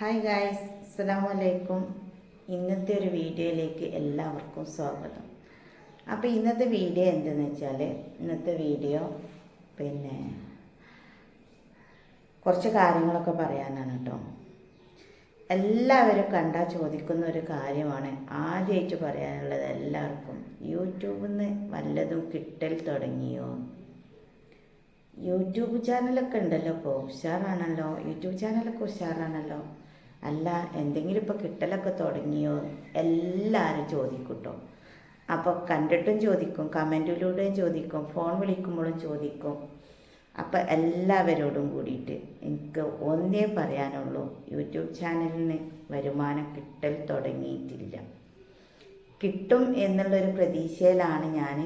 Hi guys അസ്സലാമു അലൈക്കും ഇന്നത്തെ ഒരു വീഡിയോയിലേക്ക് എല്ലാവർക്കും സ്വാഗതം. അപ്പോൾ ഇന്നത്തെ വീഡിയോ എന്തെന്ന് വെച്ചാൽ ഇന്നത്തെ വീഡിയോ പിന്നെ കുറച്ച് കാര്യങ്ങളൊക്കെ പറയാനാണ് കേട്ടോ എല്ലാവരും കണ്ടാൽ ചോദിക്കുന്ന ഒരു കാര്യമാണ് ആദ്യമായിട്ട് പറയാനുള്ളത് എല്ലാവർക്കും. യൂട്യൂബിൽ നിന്ന് വല്ലതും കിട്ടൽ തുടങ്ങിയോ? യൂട്യൂബ് ചാനലൊക്കെ ഉണ്ടല്ലോ ഇപ്പോൾ ഉഷാറാണല്ലോ. യൂട്യൂബ് ചാനലൊക്കെ ഉഷാറാണല്ലോ. അല്ല എന്തെങ്കിലും ഇപ്പോൾ കിട്ടലൊക്കെ തുടങ്ങിയോ? എല്ലാവരും ചോദിക്കൂട്ടോ. അപ്പോൾ കണ്ടിട്ടും ചോദിക്കും കമന്റിലൂടെയും ചോദിക്കും ഫോൺ വിളിക്കുമ്പോഴും ചോദിക്കും. അപ്പോൾ എല്ലാവരോടും കൂടിയിട്ട് എനിക്ക് ഒന്നേ പറയാനുള്ളൂ യൂട്യൂബ് ചാനലിന് വരുമാനം കിട്ടൽ തുടങ്ങിയിട്ടില്ല. കിട്ടും എന്നുള്ളൊരു പ്രതീക്ഷയിലാണ് ഞാൻ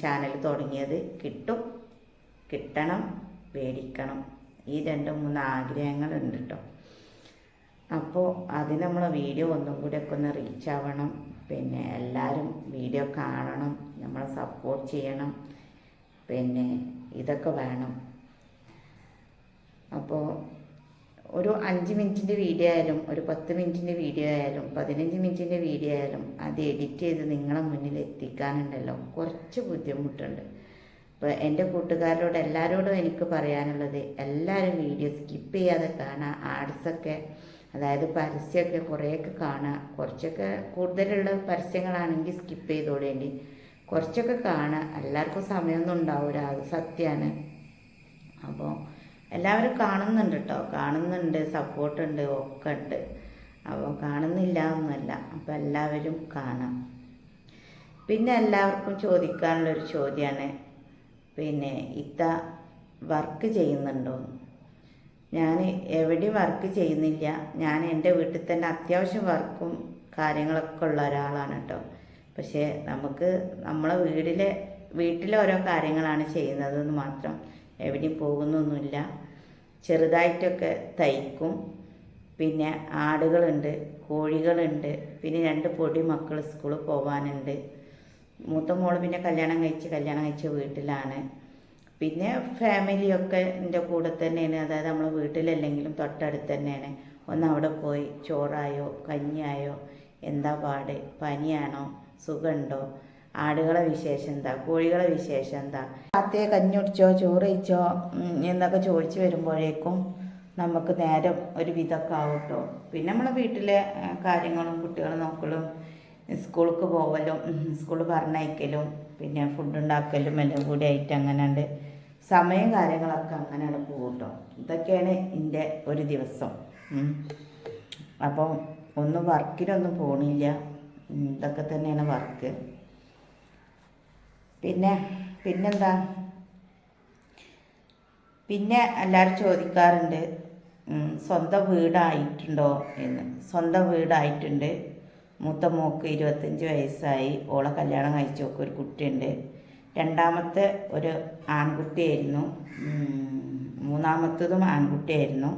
ചാനൽ തുടങ്ങിയത്. കിട്ടും കിട്ടണം പേടിക്കണം. ഈ രണ്ട് മൂന്ന് ആഗ്രഹങ്ങളുണ്ട് കേട്ടോ അപ്പോൾ അതിന് നമ്മൾ വീഡിയോ ഒന്നും കൂടി ഒക്കെ ഒന്ന് റീച്ച് ആവണം. പിന്നെ എല്ലാവരും വീഡിയോ കാണണം. നമ്മളെ സപ്പോർട്ട് ചെയ്യണം. പിന്നെ ഇതൊക്കെ വേണം. അപ്പോൾ ഒരു അഞ്ച് മിനിറ്റിന്റെ വീഡിയോ ആയാലും ഒരു പത്ത് മിനിറ്റിന്റെ വീഡിയോ ആയാലും പതിനഞ്ച് മിനിറ്റിന്റെ വീഡിയോ ആയാലും അത് എഡിറ്റ് ചെയ്ത് നിങ്ങളെ മുന്നിൽ എത്തിക്കാനുണ്ടല്ലോ. കുറച്ച് ബുദ്ധിമുട്ടുണ്ട്. അപ്പോൾ എന്റെ കൂട്ടുകാരോട് എല്ലാവരോടും എനിക്ക് പറയാനുള്ളത് എല്ലാവരും വീഡിയോ സ്കിപ്പ് ചെയ്യാതെ കാണുക ആഡ്സൊക്കെ അതായത് പരസ്യമൊക്കെ കുറേയൊക്കെ കാണുക കുറച്ചൊക്കെ കൂടുതലുള്ള പരസ്യങ്ങളാണെങ്കിൽ സ്കിപ്പ് ചെയ്തോളേണ്ടി. കുറച്ചൊക്കെ കാണുക എല്ലാവർക്കും സമയമൊന്നും ഉണ്ടാവില്ല അത് സത്യമാണ് അപ്പോൾ എല്ലാവരും കാണുന്നുണ്ട് കേട്ടോ കാണുന്നുണ്ട് സപ്പോർട്ടുണ്ട് ഒക്കെ ഉണ്ട് അപ്പോൾ കാണുന്നില്ല എന്നല്ല അപ്പോൾ എല്ലാവരും കാണാം. പിന്നെ എല്ലാവർക്കും ചോദിക്കാനുള്ളൊരു ചോദ്യമാണ് പിന്നെ ഇത്ത വർക്ക് ചെയ്യുന്നുണ്ടോ ഞാൻ എവിടെയും വർക്ക് ചെയ്യുന്നില്ല. ഞാൻ എന്റെ വീട്ടിൽ തന്നെ അത്യാവശ്യം വർക്കും കാര്യങ്ങളൊക്കെ ഉള്ള ഒരാളാണ് കേട്ടോ. പക്ഷേ നമുക്ക് നമ്മളെ വീടിലെ വീട്ടിലെ ഓരോ കാര്യങ്ങളാണ് ചെയ്യുന്നതെന്ന് മാത്രം എവിടെയും പോകുന്നൊന്നുമില്ല. ചെറുതായിട്ടൊക്കെ തയ്ക്കും. പിന്നെ ആടുകളുണ്ട് കോഴികളുണ്ട് പിന്നെ രണ്ട് പൊടി മക്കൾ സ്കൂളിൽ പോകാനുണ്ട് മൂത്ത മോൾ പിന്നെ കല്യാണം കഴിച്ച് കല്യാണം കഴിച്ച വീട്ടിലാണ്. പിന്നെ ഫാമിലിയൊക്കെ എന്റെ കൂടെ തന്നെയാണ്. അതായത് നമ്മൾ വീട്ടിലല്ലെങ്കിലും തൊട്ടടുത്ത് തന്നെയാണ്. ഒന്ന് അവിടെ പോയി ചോറായോ കഞ്ഞിയായോ എന്താ പാട്? പനിയാണോ? സുഖമുണ്ടോ? ആടുകളെ വിശേഷം എന്താ? കോഴികളെ വിശേഷം എന്താ? രാത്രിയെ കഞ്ഞി കുടിച്ചോ ചോറ് കഴിച്ചോ എന്നൊക്കെ ചോദിച്ചു വരുമ്പോഴേക്കും നമുക്ക് നേരം ഒരു വിധമൊക്കെ ആവട്ടോ പിന്നെ നമ്മളെ വീട്ടിലെ കാര്യങ്ങളും കുട്ടികളെ നോക്കലും സ്കൂൾക്ക് പോകലും സ്കൂൾ പറഞ്ഞയക്കലും പിന്നെ ഫുഡ് ഉണ്ടാക്കലും എല്ലാം കൂടി ആയിട്ട് അങ്ങനെ സമയം കാര്യങ്ങളൊക്കെ അങ്ങനെയാണ് പോകട്ടോ ഇതൊക്കെയാണ് എന്റെ ഒരു ദിവസം. അപ്പോൾ ഒന്നും വർക്കിനൊന്നും പോണില്ല. ഇതൊക്കെ തന്നെയാണ് വർക്ക്. പിന്നെ പിന്നെന്താ? പിന്നെ എല്ലാവരും ചോദിക്കാറുണ്ട് സ്വന്തം വീടായിട്ടുണ്ടോ എന്ന്. സ്വന്തം വീടായിട്ടുണ്ട്. മൂത്ത മോക്ക് ഇരുപത്തഞ്ച് വയസ്സായി. ഓളെ കല്യാണം കഴിച്ചു ഒരു കുട്ടിയുണ്ട്. രണ്ടാമത്തെ ഒരു ആൺകുട്ടിയായിരുന്നു. മൂന്നാമത്തതും ആൺകുട്ടിയായിരുന്നു.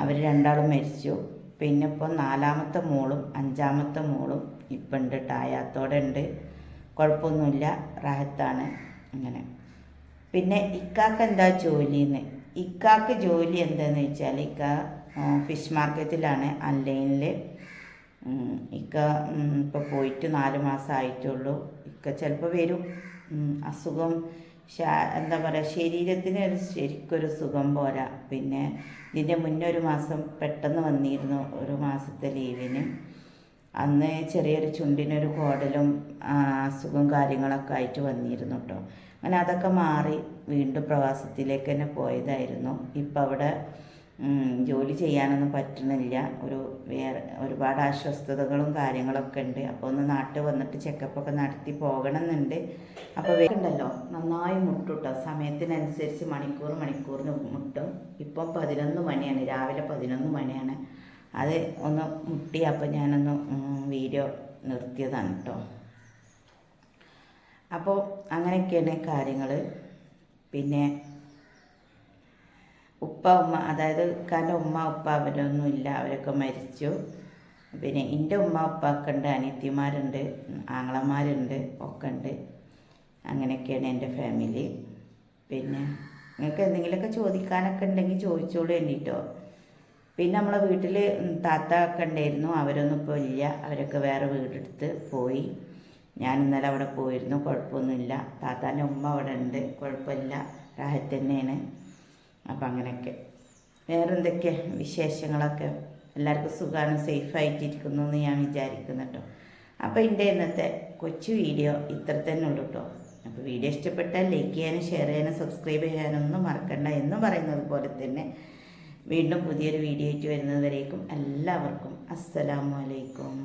അവർ രണ്ടാളും മരിച്ചു. പിന്നെ ഇപ്പോൾ നാലാമത്തെ മോളും അഞ്ചാമത്തെ മോളും ഇപ്പം ഉണ്ട് ടായാത്തോടെ ഉണ്ട് കുഴപ്പമൊന്നുമില്ല റാഹത്താണ്. അങ്ങനെ. പിന്നെ ഇക്കാക്ക് എന്താ ജോലിയെന്ന് ഇക്കാക്ക് ജോലി എന്താന്ന് വെച്ചാൽ ഇക്ക ഫിഷ് മാർക്കറ്റിലാണ് ഓൺലൈനിൽ ഇക്ക ഇപ്പോൾ പോയിട്ട് നാല് മാസം ആയിട്ടുള്ളൂ ഇക്ക ചിലപ്പോൾ വരും. അസുഖം എന്താ പറയുക ശരീരത്തിന് ഒരു ശരിക്കൊരു സുഖം പോരാ. പിന്നെ ഇതിന്റെ മുന്നേ ഒരു മാസം പെട്ടെന്ന് വന്നിരുന്നു ഒരു മാസത്തെ ലീവിന്. അന്ന് ചെറിയൊരു ചുണ്ടിനൊരു കോടലും അസുഖം കാര്യങ്ങളൊക്കെ ആയിട്ട് വന്നിരുന്നു കേട്ടോ അങ്ങനെ അതൊക്കെ മാറി വീണ്ടും പ്രവാസത്തിലേക്ക് തന്നെ പോയതായിരുന്നു. ഇപ്പം അവിടെ ജോലി ചെയ്യാനൊന്നും പറ്റുന്നില്ല. ഒരു വേറെ ഒരുപാട് അസ്വസ്ഥതകളും കാര്യങ്ങളൊക്കെ ഉണ്ട്. അപ്പോൾ ഒന്ന് നാട്ടിൽ വന്നിട്ട് ചെക്കപ്പൊക്കെ നടത്തി പോകണം എന്നുണ്ട് അപ്പോൾ ഉണ്ടല്ലോ നന്നായി മുട്ടും കേട്ടോ സമയത്തിനനുസരിച്ച് മണിക്കൂർ മണിക്കൂറിന് മുട്ടും. ഇപ്പം പതിനൊന്ന് മണിയാണ്. രാവിലെ പതിനൊന്ന് മണിയാണ്. അത് ഒന്ന് മുട്ടി അപ്പോൾ ഞാനൊന്ന് വീഡിയോ നിർത്തിയതാണ് കേട്ടോ അപ്പോൾ അങ്ങനെയൊക്കെയാണ് കാര്യങ്ങൾ പിന്നെ ഉപ്പ ഉമ്മ അതായത് ഇക്കാന്റെ ഉമ്മ ഉപ്പ അവരൊന്നും ഇല്ല അവരൊക്കെ മരിച്ചു. പിന്നെ എന്റെ ഉമ്മ ഉപ്പാക്കുണ്ട് അനിയത്തിമാരുണ്ട് ആങ്ങളമാരുണ്ട് ഒക്കെ ഉണ്ട് അങ്ങനെയൊക്കെയാണ് എന്റെ ഫാമിലി. പിന്നെ നിങ്ങൾക്ക് എന്തെങ്കിലുമൊക്കെ ചോദിക്കാനൊക്കെ ഉണ്ടെങ്കിൽ ചോദിച്ചോളൂ എന്നിട്ടോ. പിന്നെ നമ്മളെ വീട്ടിൽ താത്ത ഒക്കെ ഉണ്ടായിരുന്നു. അവരൊന്നും ഇപ്പോൾ ഇല്ല. അവരൊക്കെ വേറെ വീടെടുത്ത് പോയി. ഞാൻ ഇന്നലെ അവിടെ പോയിരുന്നു. കുഴപ്പമൊന്നുമില്ല. താത്താന്റെ ഉമ്മ അവിടെ ഉണ്ട്. കുഴപ്പമില്ല. റാഹത്ത് തന്നെയാണ്. അപ്പം അങ്ങനെയൊക്കെ. വേറെ എന്തൊക്കെ വിശേഷങ്ങളൊക്കെ? എല്ലാവർക്കും സുഖമാണ് സേഫായിട്ടിരിക്കുന്നു എന്ന് ഞാൻ വിചാരിക്കുന്നു കേട്ടോ അപ്പോൾ എന്റെ ഇന്നത്തെ കൊച്ചു വീഡിയോ ഇത്ര തന്നെ ഉള്ളൂ കേട്ടോ അപ്പോൾ വീഡിയോ ഇഷ്ടപ്പെട്ടാൽ ലൈക്ക് ചെയ്യാനും ഷെയർ ചെയ്യാനും സബ്സ്ക്രൈബ് ചെയ്യാനൊന്നും മറക്കണ്ട എന്ന് പറയുന്നത് പോലെ തന്നെ വീണ്ടും പുതിയൊരു വീഡിയോ ആയിട്ട് വരുന്നതുവരേക്കും എല്ലാവർക്കും അസ്സലാമു അലൈക്കും.